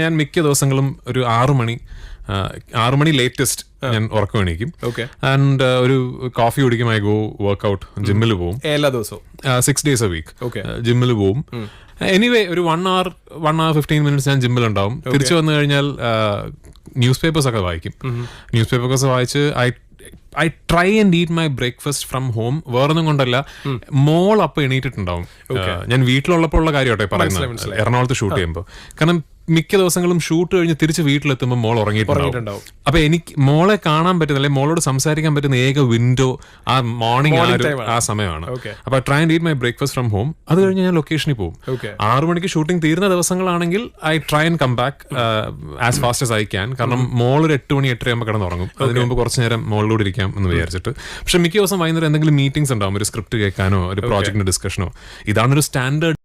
ഞാൻ മിക്ക ദിവസങ്ങളും ഒരു ആറു മണി ആറു മണി ലേറ്റസ്റ്റ് ഞാൻ ഉറക്കം എണീക്കും ഓക്കെ ആൻഡ് ഒരു കോഫി കുടിക്കും ഐ ഗോ വർക്ക്ഔട്ട് ജിമ്മിൽ പോവും. എല്ലാ ദിവസവും? Six days a week okay ജിമ്മിൽ പോവും. എനിവേ ഒരു one hour one hour fifteen minutes ഞാൻ ജിമ്മിൽ ഉണ്ടാവും. തിരിച്ചു വന്നു കഴിഞ്ഞാൽ ന്യൂസ് പേപ്പേഴ്സ് ഒക്കെ വായിക്കും. ന്യൂസ് പേപ്പേഴ്സ് വായിച്ച് I I try and eat my breakfast from home വേറൊന്നും കൊണ്ടല്ല മോൾ അപ്പം എണീറ്റിട്ടുണ്ടാവും. ഞാൻ വീട്ടിലുള്ളപ്പോൾ ഉള്ള കാര്യമാട്ടെ പറയുന്നത്. എറണാകുളത്ത് ഷൂട്ട് ചെയ്യുമ്പോൾ കാരണം മിക്ക ദിവസങ്ങളും ഷൂട്ട് കഴിഞ്ഞ് തിരിച്ച് വീട്ടിലെത്തുമ്പോൾ മോൾ ഉറങ്ങിയിട്ടുണ്ടാവും. അപ്പൊ എനിക്ക് മോളെ കാണാൻ പറ്റുന്ന അല്ലെങ്കിൽ മോളോട് സംസാരിക്കാൻ പറ്റുന്ന ഏക വിൻഡോ ആ മോർണിംഗ് ആ സമയമാണ്. അപ്പൊ try and eat my breakfast from home അത് കഴിഞ്ഞ് ഞാൻ ലൊക്കേഷനിൽ പോകും. ആറു മണിക്ക് ഷൂട്ടിംഗ് തീരുന്ന ദിവസങ്ങളാണെങ്കിൽ I try and come back as fast as I can കാരണം മോൾ ഒരു എട്ട് മണി എട്ടര ആകുമ്പോൾ കിടന്ന് ഉറങ്ങും അതിന് മുമ്പ് കുറച്ച് നേരം മോളിലൂടെ ഇരിക്കാം എന്ന് വിചാരിച്ചിട്ട്. പക്ഷെ മിക്ക ദിവസം വൈകുന്നേരം എന്തെങ്കിലും മീറ്റിംഗ്സ് ഉണ്ടാവും. ഒരു സ്ക്രിപ്റ്റ് കേൾക്കാനോ ഒരു പ്രോജക്റ്റിന്റെ ഡിസ്കഷനോ ഇതാണ് ഒരു സ്റ്റാൻഡേർഡ്